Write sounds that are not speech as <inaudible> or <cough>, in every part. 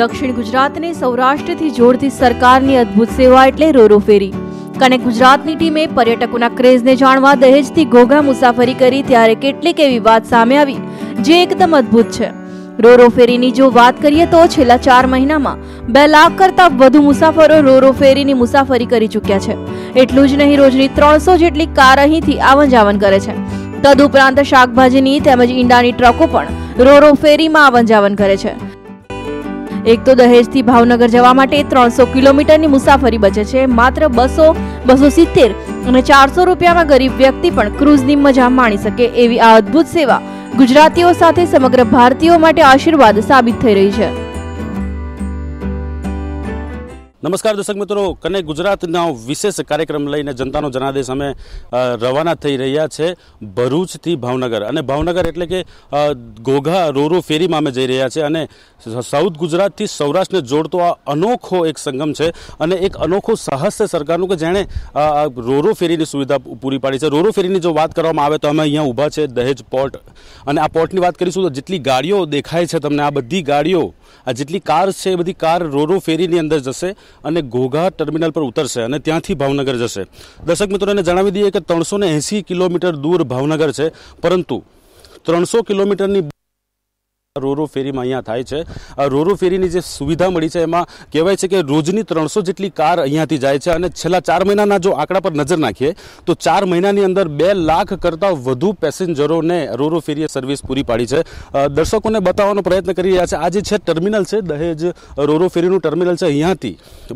દક્ષિણ ગુજરાતને સૌરાષ્ટ્રથી જોડતી સરકારની અદ્ભુત સેવા એટલે રોરો ફેરી કનેક્ટ ગુજરાતની ટીમે પર્યટકોના ક્રેઝને જાણવા દહેજથી ઘોઘા મુસાફરી કરી ત્યારે કેટલીક એવી વાત સામે આવી જે એકદમ અદ્ભુત છે રોરો ફેરીની જો વાત કરીએ તો છેલ્લા ચાર મહિનામાં બે લાખ કરતાં વધુ મુસાફરો રોરો ફેરીની મુસાફરી કરી ચૂક્યા છે એટલું જ નહીં રોજની ત્રણસો જેટલી કાર અહીંથી આવન જાવન કરે છે તદુપરાંત શાકભાજીની તેમજ ઈંડાની ટ્રકો પણ રોરો ફેરીમાં આવન જાવન કરે છે એક તો દહેજથી ભાવનગર જવા માટે ત્રણસો કિલોમીટરની મુસાફરી બચે છે માત્ર બસો બસો સિત્તેર અને ચારસો રૂપિયામાં ગરીબ વ્યક્તિ પણ ક્રૂઝની મજા માણી શકે એવી આ અદ્ભુત સેવા ગુજરાતીઓ સાથે સમગ્ર ભારતીયો માટે આશીર્વાદ સાબિત થઈ રહી છે નમસ્કાર દર્શક મિત્રો કને ગુજરાતના વિશેષ કાર્યક્રમ લઈને જનતાનો જનાદેશ અમે રવાના થઈ રહ્યા છે ભરૂચથી ભાવનગર અને ભાવનગર એટલે કે ઘોઘા રોરો ફેરીમાં અમે જઈ રહ્યા છે અને સાઉથ ગુજરાતથી સૌરાષ્ટ્રને જોડતો આ અનોખો એક સંગમ છે અને એક અનોખો સાહસ છે સરકારનું કે જેણે રોરો ફેરીની સુવિધા પૂરી પાડી છે રોરો ફેરીની જો વાત કરવામાં આવે તો અમે અહીંયા ઊભા છે દહેજ પોર્ટ અને આ પોર્ટની વાત કરીશું તો જેટલી ગાડીઓ દેખાય છે તમને આ બધી ગાડીઓ આ જેટલી કાર છે એ બધી કાર રોરો ફેરીની અંદર જશે અને ઘોઘા ટર્મિનલ પર ઉતરશે અને ત્યાંથી ભાવનગર જશે દર્શક મિત્રોને જણાવી દઈએ કે ત્રણસો કિલોમીટર દૂર ભાવનગર છે પરંતુ ત્રણસો કિલોમીટરની रोरो फेरी માંયા થાય છે રોરો ફેરી ની જે સુવિધા મળી છે એમાં કહેવાય છે કે રોજની 300 જેટલી કાર અહીંયા થી જાય છે અને છેલ્લા 4 મહિનાના જો આંકડા પર નજર નાખીએ તો 4 મહિનાની અંદર 2 લાખ કરતાં વધુ પેસેન્જરો ને રોરો ફેરી એ સર્વિસ પૂરી પાડી છે દર્શકોને બતાવવાનો પ્રયત્ન કરી રહ્યા છે આ જે છે ટર્મિનલ છે દહેજ રોરો ફેરી નું ટર્મિનલ છે અહીંયા થી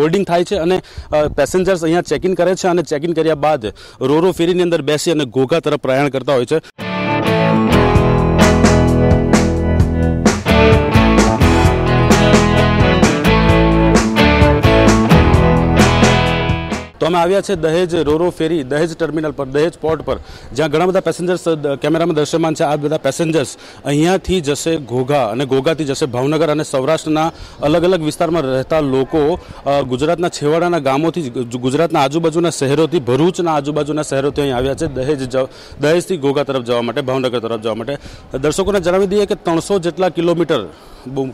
બોર્ડિંગ થાય છે અને પેસેન્જર્સ અહીંયા ચેક ઇન કરે છે અને ચેક ઇન કર્યા બાદ રોરો ફેરી ની અંદર બેસીને ગોઘા તરફ પ્રયાણ કરતા હોય છે અમે આવ્યા છે દહેજ રોરો ફેરી દહેજ ટર્મિનલ પર દહેજ પોર્ટ પર જ્યાં ઘણા બધા પેસેન્જર્સ કેમેરામાં દર્શમાન છે આ બધા પેસેન્જર્સ અહીંથી જશે ગોઘા અને ગોઘા થી જશે ભવનગર અને સૌરાષ્ટ્રના અલગ અલગ વિસ્તારમાં રહેતા લોકો ગુજરાતના છેવાડાના ગામોથી ગુજરાતના આજુબાજુના શહેરોથી ભરૂચના આજુબાજુના શહેરોથી અહીં આવ્યા છે દહેજ દહેજ થી ગોઘા તરફ જવા માટે ભવનગર તરફ જવા માટે તો દર્શકોને જણાવી દઈએ કે 300 જેટલા કિલોમીટર બૂમ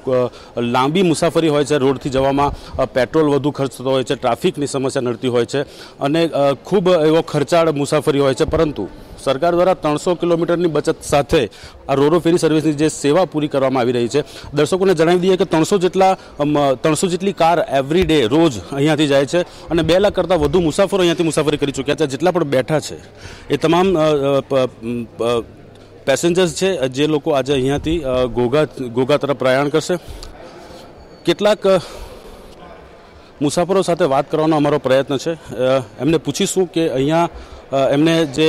લાંબી મુસાફરી હોય છે રોડ થી જવામાં પેટ્રોલ વધુ ખર્ચતો હોય છે ટ્રાફિક ની સમસ્યા નડતી હોય છે અને ખૂબ એવો ખર્ચાડ મુસાફરી હોય છે પરંતુ સરકાર દ્વારા 300 કિલોમીટર ની બચત સાથે આ રોરો ફેરી સર્વિસ જે સેવા પૂરી કરવામાં આવી રહી છે દર્શકોને જણાવી દઈએ કે 300 જેટલા 300 જેટલી કાર एवरीडे રોજ અહીંયા થી જાય છે અને 2 લાખ કરતા વધુ મુસાફરો અહીંથી મુસાફરી કરી ચૂક્યા છે જેટલા પણ બેઠા છે એ તમામ પેસેન્જર છે જે લોકો આજે અહીંયા થી ગોગા ગોગા તરફ પ્રયાણ કરશે કેટલા મુસાફરો સાથે વાત કરવાનો અમારો પ્રયત્ન છે એમને પૂછીશું કે અહીંયા એમને જે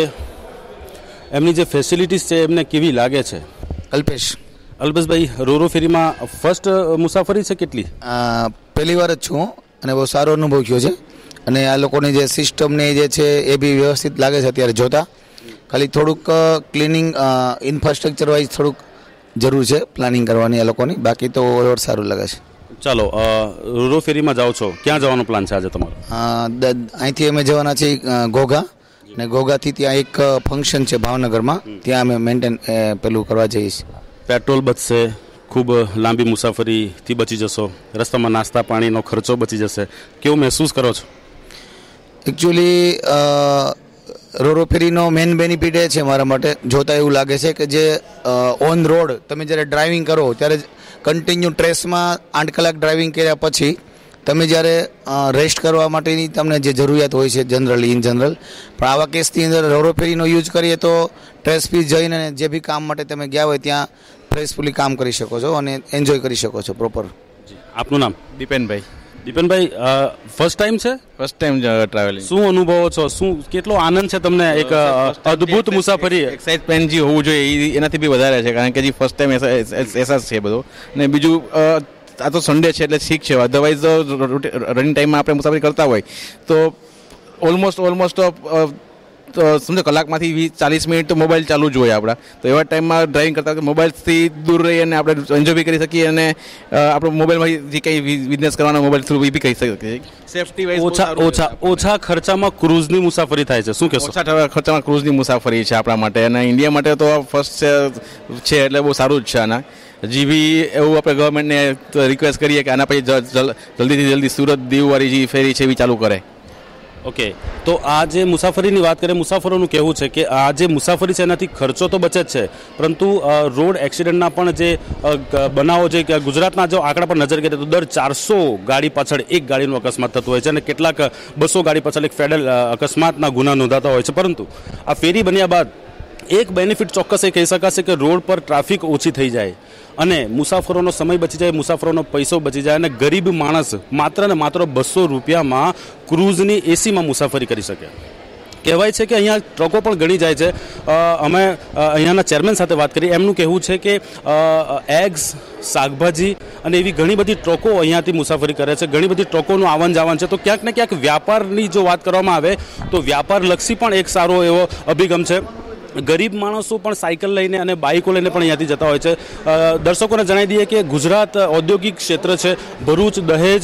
એમની જે ફેસિલિટીસ છે એમને કેવી લાગે છે અલપેશ અલબસ ભાઈ રોરો ફેરીમાં ફર્સ્ટ મુસાફરી છે કેટલી પહેલી વાર છું અને બહુ સારું અનુભવ થયો છે અને આ લોકોની જે સિસ્ટમની જે છે એ ભી વ્યવસ્થિત લાગે છે અત્યારે જોતા ખાલી થોડુંક ક્લિનિંગ ઇન્ફ્રાસ્ટ્રક્ચર વાઇઝ થોડુંક જરૂર છે પ્લાનિંગ કરવાની એ લોકોની બાકી તો ઓવરઓલ સારું લાગે છે ચાલો રૂરો ફેરીમાં જાઓ છો ક્યાં જવાનો પ્લાન છે આજે તમારો અહીંથી અમે જવાના છીએ ઘોઘા ને ઘોઘાથી ત્યાં એક ફંક્શન છે ભાવનગરમાં ત્યાં અમે મેન્ટેન પેલું કરવા જઈશ પેટ્રોલ બચશે ખૂબ લાંબી મુસાફરીથી બચી જશો રસ્તામાં નાસ્તા પાણીનો ખર્ચો બચી જશે કેવું મહેસૂસ કરો છો એકચ્યુઅલી રોરો ફેરીનો મેઇન બેનિફિટ એ છે મારા માટે જોતા એવું લાગે છે કે જે ઓન રોડ તમે જ્યારે ડ્રાઇવિંગ કરો ત્યારે કન્ટિન્યુ ટ્રેસમાં આઠ કલાક ડ્રાઇવિંગ કર્યા પછી તમે જ્યારે રેસ્ટ કરવા માટેની તમને જે જરૂરિયાત હોય છે જનરલી ઇન જનરલ પણ આવા કેસની અંદર રોરોફેરીનો યુઝ કરીએ તો ટ્રેસ ફી જઈને જે બી કામ માટે તમે ગયા હોય ત્યાં ફ્રેશફુલી કામ કરી શકો છો અને એન્જોય કરી શકો છો પ્રોપર આપનું નામ દીપેનભાઈ દીપેનભાઈ ફર્સ્ટ ટાઈમ છે ફર્સ્ટ ટાઈમ ટ્રાવેલિંગ શું અનુભવો છો શું કેટલો આનંદ છે તમને એક અદ્ભુત મુસાફરી એક્સાઇટમેન્ટ જે હોવું જોઈએ એનાથી બી વધારે છે કારણ કે જે ફર્સ્ટ ટાઈમ એહસાસ છે બધો ને બીજું આ તો સન્ડે છે એટલે ઠીક છે અધરવાઇઝ રનિંગ ટાઈમમાં આપણે મુસાફરી કરતા હોય તો ઓલમોસ્ટ ઓલમોસ્ટ સમજો કલાકમાંથી વીસ ચાલીસ મિનિટ મોબાઈલ ચાલુ જ હોય આપણા તો એવા ટાઈમમાં ડ્રાઇવિંગ કરતાં મોબાઈલથી દૂર રહી અને આપણે એન્જોય બી કરી શકીએ અને આપણો મોબાઈલમાં જે કંઈ બિઝનેસ કરવાનો મોબાઈલ થ્રુ બી કહી શકીએ સેફટી ઓછા ઓછા ઓછા ખર્ચામાં ક્રૂઝની મુસાફરી થાય છે શું કહેશો ઓછા ખર્ચામાં ક્રૂઝની મુસાફરી છે આપણા માટે અને ઇન્ડિયા માટે તો ફર્સ્ટ છે એટલે બહુ સારું જ છે આના હજી બી એવું આપણે ગવર્મેન્ટને રિક્વેસ્ટ કરીએ કે આના પછી જલ્દીથી જલ્દી સુરત દીવવાળી જે ફેરી છે એવી ચાલુ કરે ઓકે તો આ જે મુસાફરીની વાત કરીએ મુસાફરોનું કહેવું છે કે આ જે મુસાફરી છે એનાથી ખર્ચો તો બચે જ છે પરંતુ રોડ એક્સિડન્ટના પણ જે બનાવો છે કે ગુજરાતના જો આંકડા પર નજર કરીએ તો દર ચારસો ગાડી પાછળ એક ગાડીનો અકસ્માત થતો હોય છે અને કેટલાક બસો ગાડી પાછળ એક ફેડરલ અકસ્માતના ગુના નોંધાતા હોય છે પરંતુ આ ફેરી બન્યા બાદ એક બેનિફિટ ચોક્કસ એ કહી શકાશે કે રોડ પર ટ્રાફિક ઓછી થઈ જાય અને મુસાફરોનો સમય બચી જાય મુસાફરોનો પૈસો બચી જાય અને ગરીબ માણસ માત્ર ને માત્ર બસો રૂપિયામાં ક્રૂઝની એસીમાં મુસાફરી કરી શકે કહેવાય છે કે અહીંયા ટ્રકો પણ ઘણી જાય છે અમે અહીંયાના ચેરમેન સાથે વાત કરી એમનું કહેવું છે કે એગ્સ શાકભાજી અને એવી ઘણી બધી ટ્રકો અહીંયાથી મુસાફરી કરે છે ઘણી બધી ટ્રકોનું આવન જાવન છે તો ક્યાંક ને ક્યાંક વ્યાપારની જો વાત કરવામાં આવે તો વ્યાપારલક્ષી પણ એક સારો એવો અભિગમ છે ગરીબ માણસો પણ સાયકલ લઈને અને બાઇકો લઈને પણ અહીંયાથી જતા હોય છે દર્શકોને જણાવી દઈએ કે ગુજરાત ઔદ્યોગિક ક્ષેત્ર છે ભરૂચ દહેજ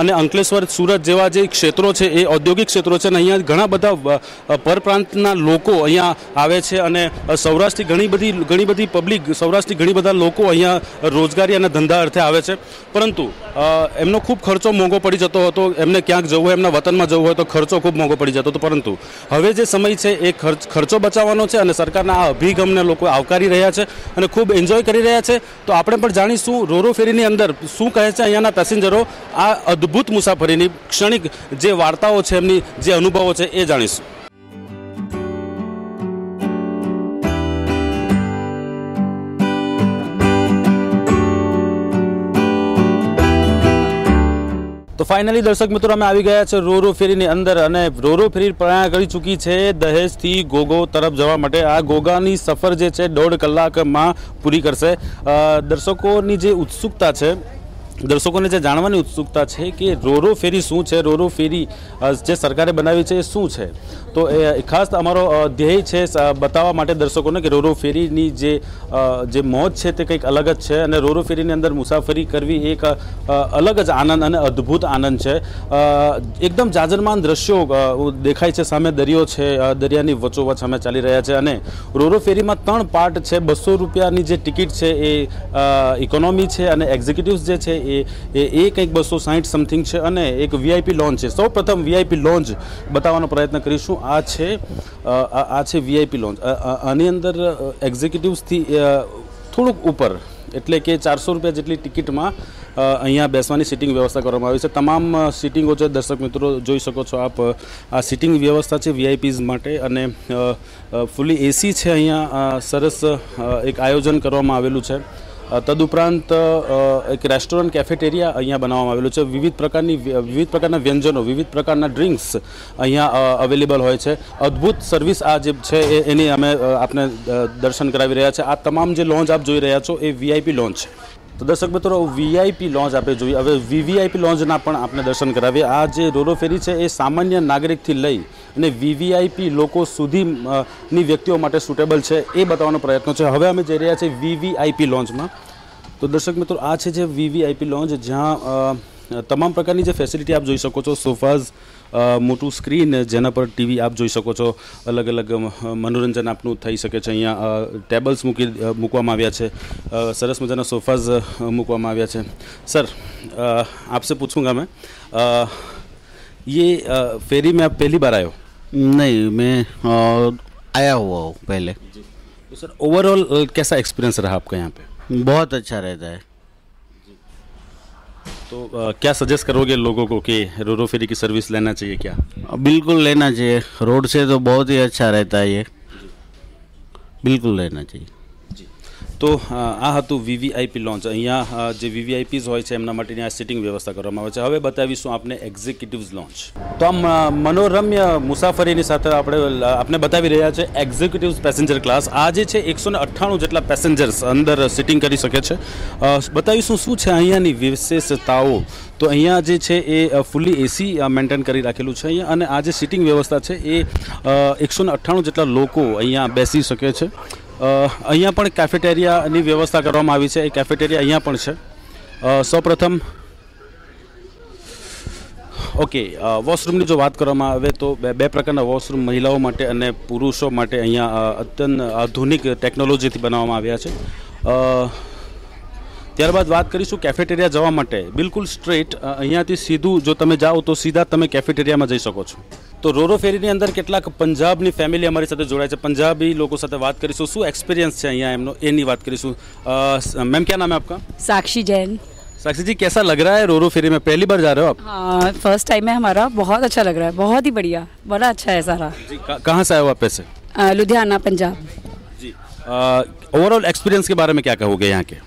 અને અંકલેશ્વર સુરત જેવા જે ક્ષેત્રો છે એ ઔદ્યોગિક ક્ષેત્રો છે અને અહીંયા ઘણા બધા પરપ્રાંતના લોકો અહીંયા આવે છે અને સૌરાષ્ટ્રથી ઘણી બધી ઘણી બધી પબ્લિક સૌરાષ્ટ્રથી ઘણી બધા લોકો અહીંયા રોજગારી અને ધંધા અર્થે આવે છે પરંતુ એમનો ખૂબ ખર્ચો મોંઘો પડી જતો હતો એમને ક્યાંક જવું હોય એમના વતનમાં જવું હોય તો ખર્ચો ખૂબ મોંઘો પડી જતો હતો પરંતુ હવે જે સમય છે એ ખર્ચ ખર્ચો બચાવવાનો છે ਨੇ ਸਰਕਾਰના આ અભિગમ ਨੇ લોકો આવકારી રહ્યા છે અને ખૂબ એન્જોય કરી રહ્યા છે તો આપણે પણ જાણીશું રોરો ફેરી ની અંદર શું કહે છે અહીંના પેસેન્જરઓ આ અદ્ભુત મુસાફરીની ક્ષણિક જે વાર્તાઓ છે એમની જે અનુભવો છે એ જાણીશું તો ફાઇનલી દર્શક મિત્રો અમે આવી ગયા છે રોરો ફેરીની અંદર અને રોરો ફેરી પ્રયાણ કરી ચૂકી છે દહેજથી ગોગો તરફ જવા માટે આ ગોગાની સફર જે છે દોઢ કલાકમાં પૂરી કરશે દર્શકોની જે ઉત્સુકતા છે દર્શકોને જે જાણવાની ઉત્સુકતા છે કે રોરો ફેરી શું છે રોરો ફેરી જે સરકારે બનાવી છે એ શું છે તો એ ખાસ અમારો ધ્યેય છે બતાવવા માટે દર્શકોને કે રોરો ફેરીની જે જે મોજ છે તે કંઈક અલગ જ છે અને રોરો ફેરીની અંદર મુસાફરી કરવી એક અલગ જ આનંદ અને અદ્ભુત આનંદ છે એકદમ જાજરમાન દ્રશ્યો દેખાય છે સામે દરિયો છે દરિયાની વચોવચ અમે ચાલી રહ્યા છે અને રોરો ફેરીમાં ત્રણ પાર્ટ છે બસો રૂપિયાની જે ટિકિટ છે એ ઇકોનોમી છે અને એક્ઝિક્યુટિવ્સ જે છે એ એક કઈક 260 સમથિંગ છે અને એક વીઆઈપી લોન્જ છે સૌપ્રથમ વીઆઈપી લોન્જ બતાવવાનો પ્રયત્ન કરીશું આ છે આ છે વીઆઈપી લોન્જ આની અંદર એક્ઝિક્યુટિવ્સ થી થોડું ઉપર એટલે કે 400 રૂપિયા જેટલી ટિકિટમાં અહીંયા બેસવાની સિટિંગ વ્યવસ્થા કરવામાં આવી છે તમામ સિટિંગો જો દર્શક મિત્રો જોઈ શકો છો આપ આ સિટિંગ વ્યવસ્થા છે વીઆઈપીસ માટે અને ફૂલી એસી છે અહીંયા સરસ એક આયોજન કરવામાં આવેલું છે તદુપ્રંત એક રેસ્ટોરન્ટ કેફેટરિયા અહીંયા બનાવવામાં આવેલું છે વિવિધ પ્રકારની વિવિધ પ્રકારના વ્યંજનો વિવિધ પ્રકારના ડ્રિંક્સ અહીંયા अवेलेबल હોય છે અદ્ભુત સર્વિસ આજીબ છે એની અમે આપને દર્શન કરાવઈ રહ્યા છે આ તમામ જે લોન્જ આપ જોઈ રહ્યા છો એ વીઆઈપી લોન્જ છે તો દર્શક મિત્રો વીઆઈપી લોન્જ આપે જોઈ હવે વીવીઆઈપી લોન્જ ના પણ આપને દર્શન કરાવીએ આ જે રોરો ફેરી છે એ સામાન્ય નાગરિક થી લઈ અને વીવીઆઈપી લોકો સુધી ની વ્યક્તિઓ માટે સુટેબલ છે એ બતાવવાનો પ્રયત્ન છે હવે અમે જઈ રહ્યા છીએ વીવીઆઈપી લોન્જમાં તો દર્શક મિત્રો આ છે જે વીવીઆઈપી લોન્જ જ્યાં તમામ પ્રકારની જે ફેસિલિટી આપ જોઈ શકો છો સોફાઝ મોટું સ્ક્રીન જેના પર ટીવી આપ જોઈ શકો છો અલગ અલગ મનોરંજન આપનું થઈ શકે છે અહીં ટેબલ્સ મૂકવામાં આવ્યા છે સરસ મજાના સોફાઝ મૂકવામાં આવ્યા છે સર આપ سے પૂછુંગા મેં યે ફેરી મેં પહેલી બાર આયો નહીં મેં આયા ہوا ઓ પહેલા તો સર ઓવરઓલ કેસા એક્સપિરિયન્સ રહા આપકો યહા પે બહોત અચ્છા રહેતા तो क्या सजेस्ट करोगे लोगों को कि रोरो फेरी की सर्विस लेना चाहिए क्या बिल्कुल लेना चाहिए रोड से तो बहुत ही अच्छा रहता है ये बिल्कुल लेना चाहिए તો આ આતો વીવીઆઈપી લોન્ચ અહીંયા જે વીવીઆઈપીસ હોય છે એમના માટેની સિટિંગ વ્યવસ્થા કરવામાં આવે છે હવે બતાવીશ હું આપને એક્ઝિક્યુટિવ્સ લોન્ચ તો આમ મનોરમ્ય મુસાફરીની સાથ આપડે આપને બતાવી રહ્યા છે એક્ઝિક્યુટિવ પેસેન્જર ક્લાસ આ જે છે 198 જેટલા પેસેન્જર્સ અંદર સિટિંગ કરી શકે છે બતાવીશ હું શું છે અહીંયાની વિશેષતાઓ તો અહીંયા જે છે એ ફૂલી એસી મેન્ટેન કરી રાખેલું છે અહીં અને આ જે સિટિંગ વ્યવસ્થા છે એ 198 જેટલા લોકો અહીંયા બેસી શકે છે અહીંયા પણ કેફેટેરિયાની વ્યવસ્થા કરવામાં આવી છે એ કેફેટેરિયા અહીંયા પણ છે સૌપ્રથમ ઓકે વોશરૂમની જો વાત કરવામાં આવે તો બે બે પ્રકારના વોશરૂમ મહિલાઓ માટે અને પુરુષો માટે અહીંયા અત્યંત આધુનિક ટેકનોલોજીથી બનાવવામાં આવ્યા છે ત્યારબાદ વાત કરીશું કેફેટેરિયા જવા માટે બિલકુલ સ્ટ્રેટ અહીંયાથી સીધું જો તમે જાઓ તો સીધા તમે કેફેટેરિયામાં જઈ શકો છો તો રોરો ફેરીની અંદર કેટલાક પંજાબની ફેમિલી અમારી સાથે જોડાય છે પંજાબી લોકો સાથે વાત કરીશું શું એક્સપિરિયન્સ છે અહીંયા એમનો बात करी કરીશું મેમ ક્યાં નામ હે આપકા साक्षी जैन साक्षी जी कैसा लग रहा है रोरो फेरी में पहली बार जा रहे हो आप फर्स्ट टाइम है हमारा बहुत अच्छा लग रहा है बहुत ही बढ़िया बड़ा अच्छा है सारा कहाँ- से आए हो आप पैसे लुधियाना पंजाब जी ओवरऑल एक्सपीरियंस के बारे में क्या कहोगे यहाँ के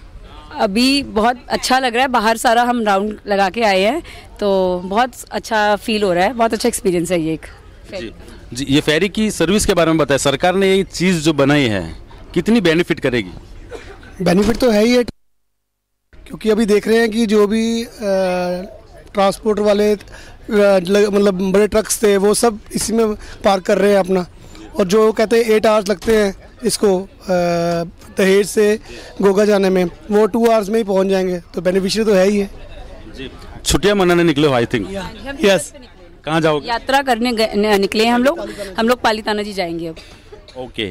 अभी बहुत अच्छा लग रहा है बाहर सारा हम राउंड लगा के आए हैं तो बहुत अच्छा फील हो रहा है बहुत अच्छा एक्सपीरियंस है ये एक जी, जी ये फेरी की सर्विस के बारे में बताया सरकार ने ये चीज़ जो बनाई है कितनी बेनिफिट करेगी बेनिफिट तो है ही क्योंकि अभी देख रहे हैं कि जो भी ट्रांसपोर्ट वाले मतलब बड़े ट्रक्स थे वो सब इसी में पार्क कर रहे हैं अपना और जो कहते हैं एट आवर्स लगते हैं इसको दहेज से गोगा जाने में वो टू आवर्स में ही पहुँच जाएंगे तो बेनिफिशियरी तो है ही है छुट्टियां मनाने निकले हो आई थिंक यस कहाँ जाओगे यात्रा करने निकले हैं हम लोग हम लोग पालीताना जी जाएंगे अब ओके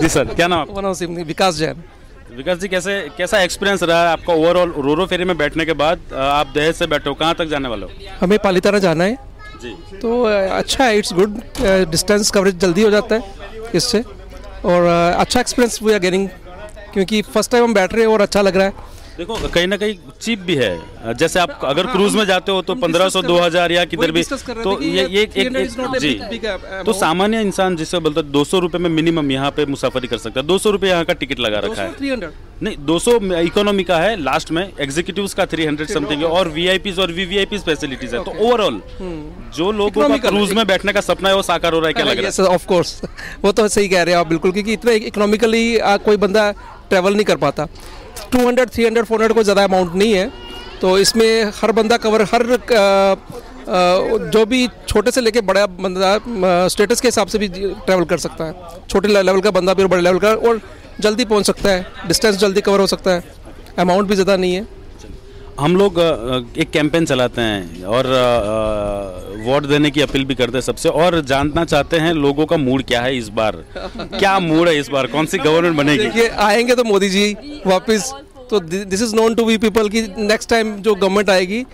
जी सर क्या नाम आपका विकास जैन विकास जी कैसे कैसा एक्सपीरियंस रहा आपका ओवरऑल रोरो फेरी में बैठने के बाद आप दहेज से बैठो कहाँ तक जाने वाले हो हमें पालीताना जाना है जी तो अच्छा है इट्स गुड डिस्टेंस कवरेज जल्दी हो जाता है इससे और अच्छा एक्सपीरियंस वी आर गेटिंग क्योंकि फर्स्ट टाइम हम बैठ रहे हैं और अच्छा लग रहा है देखो कहीं ना कहीं चीप भी है जैसे आप हाँ, अगर हाँ, क्रूज में जाते हो तो पंद्रह सौ दो हजार या किधर भी तो ये एक, एक, एक जी तो सामान्य इंसान जिसे बोलता है दो सौ रुपए में मिनिमम यहाँ पे मुसाफरी कर सकता है दो सौ रुपए यहाँ का टिकट लगा रखा है नहीं 200 इकोनॉमी का है लास्ट में एग्जीक्यूटिव का 300 समथिंग और वीआईपीज और वीवीआईपी फैसिलिटीज तो hmm। है तो ओवरऑल जो लोग क्रूज में बैठने का सपना है वो साकार हो रहा है क्या लग रहा है ऑफ कोर्स <laughs> वो तो सही कह रहे हैं आप बिल्कुल क्योंकि इतना इकोनॉमिकली कोई बंदा ट्रेवल नहीं कर पाता two hundred three hundred four hundred कोई ज़्यादा अमाउंट नहीं है तो इसमें हर बंदा कवर हर जो भी छोटे से लेके बड़ा बंदा स्टेटस के हिसाब से भी ट्रैवल कर सकता है छोटे लेवल का बंदा भी और बड़े लेवल का और जल्दी पहुंच सकता है डिस्टेंस जल्दी कवर हो सकता है अमाउंट भी ज़्यादा नहीं है हम लोग एक कैंपेन चलाते हैं और वोट देने की अपील भी करते हैं सबसे और जानना चाहते हैं लोगों का मूड क्या है इस बार क्या मूड है इस बार कौन सी गवर्नमेंट बनेगी आएंगे तो मोदी जी वापस तो this is known to be people की नेक्स्ट टाइम जो गवर्नमेंट आएगी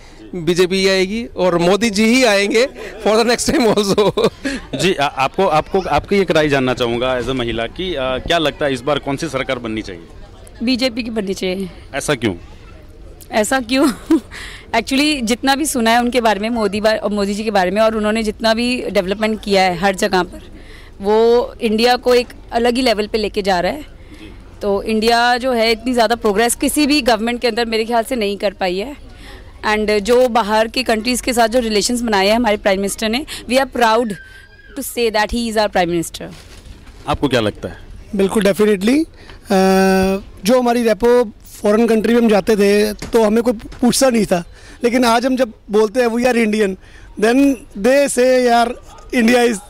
बीजेपी आएगी और मोदी जी ही आएंगे for the next time also जी आ, आपको आपको आपकी एक राय जानना चाहूँगा एज ए महिला की आ, क्या लगता है इस बार कौन सी सरकार बननी चाहिए बीजेपी की बननी चाहिए ऐसा क्यों ऐसा क्यों एक्चुअली जितना भी सुना है उनके बारे में मोदी बार मोदी जी के बारे में और उन्होंने जितना भी डेवलपमेंट किया है हर जगह पर वो इंडिया को एक अलग ही लेवल पे लेके जा रहा है तो इंडिया जो है इतनी ज़्यादा प्रोग्रेस किसी भी गवर्नमेंट के अंदर मेरे ख्याल से नहीं कर पाई है एंड जो बाहर की कंट्रीज़ के साथ जो रिलेशन बनाए हैं हमारे प्राइम मिनिस्टर ने we are proud to say that he is our prime minister आपको क्या लगता है बिल्कुल डेफिनेटली जो हमारी रेपो फॉरेन कंट्री में हम जाते थे तो हमें कोई पूछता नहीं था लेकिन आज हम जब बोलते हैं we are Indian then they say यार इंडिया इज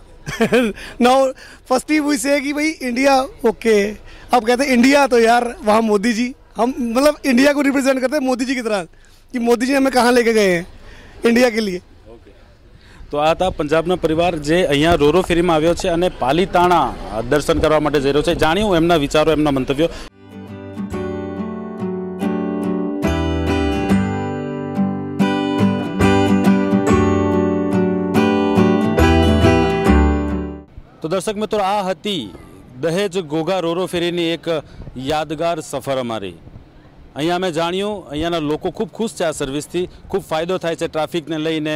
नाउ फर्स्ट ही वी से कि भाई इंडिया ओके अब कहते हैं इंडिया तो यार वहाँ मोदी जी हम मतलब इंडिया को रिप्रेजेंट करते हैं मोदी जी की तरह कि મોદીજી અમે કહા લેકે ગયે હૈ ઇન્ડિયા કે લિયે તો આ હતા પંજાબના પરિવાર જે અહીંયા રોરો ફેરીમાં આવ્યો છે અને પાલીતાણા દર્શન કરવા માટે જઈ રહ્યો છે જાણ્યું એમના વિચારો એમના મંતવ્યો दर्शक મિત્રો આ હતી દહેજ ગોગા રોરોફરી ની એક યાદગાર સફર અમારી અહિયામે જાણ્યું અહિયાના લોકો ખૂબ ખુશ છે આ સર્વિસ થી ખૂબ ફાયદો થાય છે ટ્રાફિક ને લઈને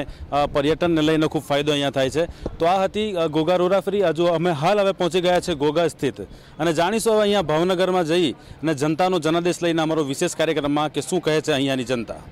પર્યટન ને લઈને ખૂબ ફાયદો અહીંયા થાય છે તો આ હતી ગોગા રોરાફરી અજો અમે હાલ હવે પહોંચી ગયા છે ગોગા સ્થિત અને જાણિશો હવે અહીંયા ભવનગર માં જઈ ને જનતા નો જનાદેશ લઈને અમારો વિશેષ કાર્યક્રમ માં કે શું કહે છે અહીંયા ની જનતા